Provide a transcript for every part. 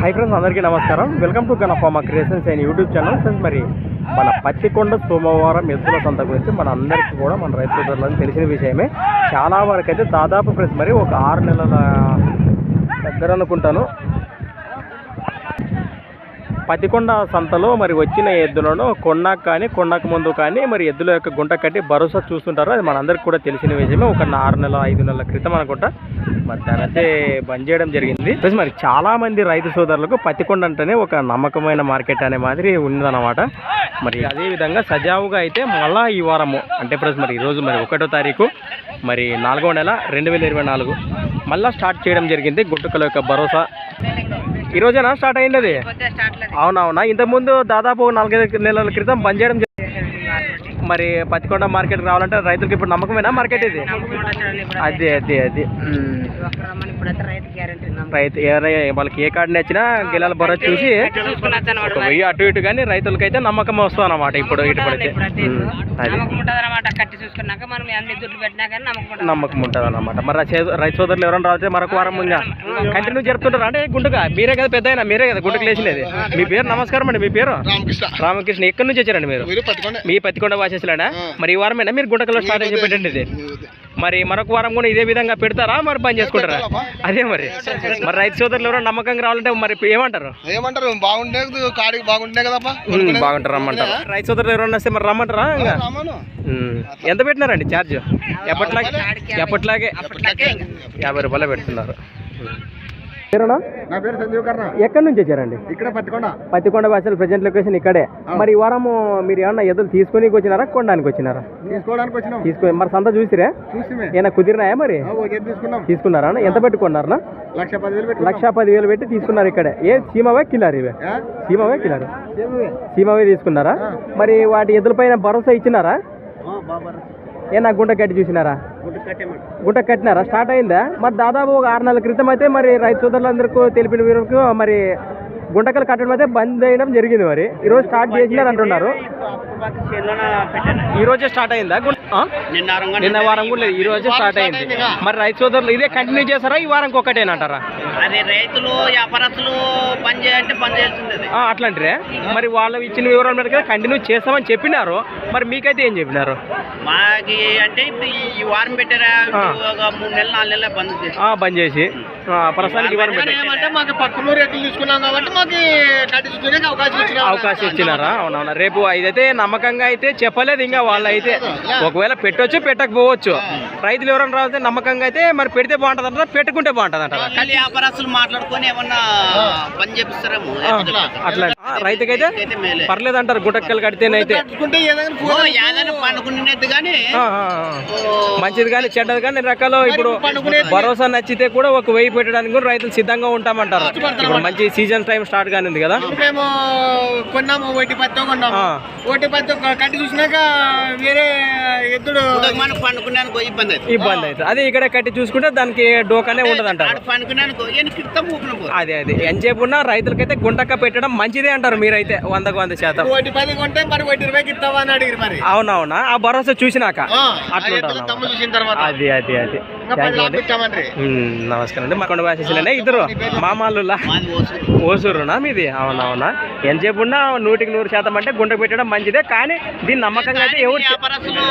High friends అందరికీ నమస్కారం. Welcome to గణఫామా creations and YouTube channel friends మరి మన పత్తికొండ సోమవారం ఎద్దుల సంత గురించి మన అందరికీ కూడా మన రైతు సోదరులకు తెలిసిన విషయమే. చాలా వరకు అయితే దాదాపు ఫ్రెండ్స్ మరి ఒక ఆరు నెలల దగ్గర అనుకుంటాను. పతికొండ సంతలో మరి వచ్చిన ఎద్దులను కొండకు కానీ కొండకు ముందు కానీ మరి ఎద్దుల యొక్క గుంట కట్టి భరోసా చూస్తుంటారు. అది మనందరికి కూడా తెలిసిన విషయమే. ఒక ఆరు నెల ఐదు నెలల క్రితం అనుకుంటా. మరి దానైతే బంద్ చేయడం జరిగింది. మరి చాలా మంది రైతు సోదరులకు పతికొండ అంటేనే ఒక నమ్మకమైన మార్కెట్ అనే మాదిరి ఉన్నదన్నమాట. మరి అదే విధంగా సజావుగా అయితే మళ్ళా ఈ వారము అంటే ప్లస్ మరి ఈరోజు మరి ఒకటో తారీఖు మరి నాలుగో నెల రెండు వేల ఇరవై నాలుగు మళ్ళీ స్టార్ట్ చేయడం జరిగింది. గుంటుకల యొక్క భరోసా ఈ రోజేనా స్టార్ట్ అయింది అది అవునవునా ఇంతకుముందు దాదాపు నాలుగైదు నెలల క్రితం బంద్ చేయడం. మరి పత్తికొండ మార్కెట్ రావాలంటే రైతులకు ఇప్పుడు నమ్మకమేనా మార్కెట్ ఇది? అదే అదే అదే. రైతు వాళ్ళకి ఏ కార్డు నచ్చినా గిలాల భరోసా చూసి వెయ్యి అటు ఇటు కానీ రైతులకైతే నమ్మకం వస్తుంది అన్నమాట ఇప్పుడు ఇటు పడితే. అది. నమ్మకం ఉంటుంది అనమాట మరి రైతు సోదరులు ఎవరైనా రావచ్చు మరొక వారం ముందు కంటిన్యూ జరుపుతుంటారు? అంటే గుంటుగా మీరే కదా పెద్ద మీరే కదా గుంటుకు లేచినది. మీ పేరు నమస్కారం అండి మీ పేరు? రామకృష్ణ. రామకృష్ణ. ఎక్కడి నుంచి వచ్చారండి మీరు? మీ పత్తికొండ వాసేసులేనా మరి ఈ వారమేనా? మీరు గుంటకల్లో స్టార్ట్ చేసి పెట్టండి ఇది. మరి మరొక వారం కూడా ఇదే విధంగా పెడతారా? మరి బంద్ చేసుకుంటారా? అదే మరి. మరి రైతు సోదరులు ఎవరో నమ్మకంగా రావాలంటే మరి ఏమంటారు? ఏమంటారు? బాగుంటే కాడికి బాగుంటే కదప్పా? ఉమ్, బాగుంటారు రమ్మంటారు. రైతు సోదరులు ఎవరన్నా వస్తే మరి రమ్మంటారా ఇంకా? ఎంత పెట్టినారండి ఛార్జ్? ఎప్పట్లాగే? ఎప్పట్లాగే. యాభై రూపాయలు పెడుతున్నారు. పేరునా నా పేరు సంజీవ్ కర్ణ ఎక్కడి నుంచి వచ్చారండి? ఇక్కడ పట్టుకోండా పత్తికొండ భాషలు ప్రజెంట్ లొకేషన్ ఇక్కడే. మరి ఈ వారము మీరు ఏమన్నా ఎదురు తీసుకొని వచ్చినారా కొనడానికి వచ్చినారా? తీసుకోవడానికి వచ్చినాం. తీసుకొని మరి సంత చూసిరే? చూసి ఏమైనా కుదిరినాయా మరి? తీసుకున్నారా అన్న? ఎంత పెట్టుకున్నారా లక్ష పదివేలు పెట్టి తీసుకున్నారు ఇక్కడే. ఏ సీమవే కిలారు ఇవే? సీమవే కిలారు? సీమవే. తీసుకున్నారా. మరి వాటి ఎద్దుల పైన భరోసా ఇచ్చినారా? ఆ, బాబా రా. ఏ నా గుంట కట్టి చూసినారా. గుంట కట్టినారా స్టార్ట్ అయిందా మరి దాదాపు ఒక ఆరు నెలల క్రితం అయితే మరి రైతు సోదరులందరికీ తెలిపిన వీరికి మరి గుంటకలు కట్టడం అయితే బంద్ చేయడం జరిగింది మరి ఈరోజు స్టార్ట్ చేసినారు అంటున్నారు ఈ రోజే స్టార్ట్ అయిందా? నిన్న వారం కూడా లేదు. ఈ రోజే స్టార్ట్ అయింది. మరి రైతు సోదరులు ఇదే కంటిన్యూ చేస్తారా? ఈ వారం ఒకటేనంటారా అది రైతులు వ్యాపారస్తులు పని చేయాలంటే పని అట్లాంటిరే మరి వాళ్ళు ఇచ్చిన వివరాలు మేరకు కంటిన్యూ చేస్తామని చెప్పినారు. మరి మీకైతే ఏం చెప్పినారు? మాకి అంటే ఈ- వారం పెట్టారా. ఒక మూడు నెలలు నాలుగు నెలలు బంద్ చేసి. ఆ, బంద్ చేసి. ప్రస్తుతానికి వారం పెట్టారు. ఏమంటే మాకు పక్కన రేట్లు తీసుకున్నాం కాబట్టి మాకు కట్టి చూసుకునే అవకాశం ఇచ్చిన. అవకాశం ఇచ్చినారా? అవునవునా. రేపు ఇదైతే నమ్మకంగా అయితే చెప్పలేదు ఇంకా వాళ్ళు అయితే ఒకవేళ పెట్టొచ్చు పెట్టకపోవచ్చు. రైతులు ఎవరైనా రాస్తే నమ్మకంగా అయితే మరి పెడితే బాగుంటుంది అంటారా పెట్టుకుంటే బాగుంటుంది అంటారా వ్యాపారస్తులు మాట్లాడుకొని ఏమన్నా పని చేపిస్తారేమో అట్లా రైతుకైతే పర్లేదు అంటారు గుట్టక్కలు కడితేనైతే. మంచిది కానీ చెడ్డది కానీ రకాలు ఇప్పుడు భరోసా నచ్చితే కూడా ఒక వెయ్యి పెట్టడానికి కూడా రైతులు సిద్ధంగా ఉంటామంటారు. ఇప్పుడు మంచి సీజన్ టైం స్టార్ట్ కానింది కదా. మేము కొన్నాము ఒకటి పత్తి కొన్నాము. ఆ. ఒకటి పత్తి కట్టి చూసినాక వేరే ఎద్దుడు ఇబ్బంది అవుతుంది. ఇబ్బంది అయితే అదే ఇక్కడ కట్టి చూసుకుంటే దానికి డోకానే ఉండదు అంటారు పోదు అదే అదే. ఎంతసేపు ఉన్నా రైతులకైతే గుంటక్క పెట్టడం మంచిదే అంటారు మీరైతే వందకు వంద శాతం? ఒకటి పది కొంటే మరి ఒకటి ఇరవైకి ఇస్తావా అని అడిగిరు మరి. అవునవునా? ఆ భరోసా చూసినాక? చూసిన తర్వాత. అది అది అది. ఇంకా థ్యాంక్ పది యూ అండి. లాభించామండ్రి ఉమ్, నమస్కారం అండి. మా ఇద్దరు మామాలులా? ఓసూరునా మీది? అవునవునా. ఎంతసేపు ఉన్నా నూటికి నూరు శాతం అంటే గుంట పెట్టడం మంచిదే కానీ దీని నమ్మకంగా అయితే ఎవరు చె- వ్యాపారస్తులు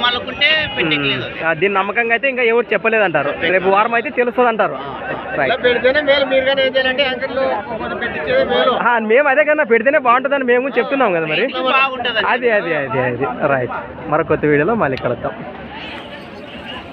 మళ్ళకుంటే పెట్టలేదు ఆ, దీని నమ్మకంగా అయితే ఇంకా ఎవరు చెప్పలేదు అంటారు రేపు వారం అయితే తెలుస్తుంది అంటారు ఇలా రైట్ పెడితేనే మేలు. మీరు కానీ ఏం చేయాలంటే యాంకర్లు కొంచెం పెట్టించేదే మేలు. ఆ, మేము అదే కన్నా పెడితేనే బాగుంటుందని మేము చెప్తున్నాం కదా మరి. అదే అదే అదే అదే. రైట్ మరొక వీడియోలో మళ్ళీ కలుద్దాం.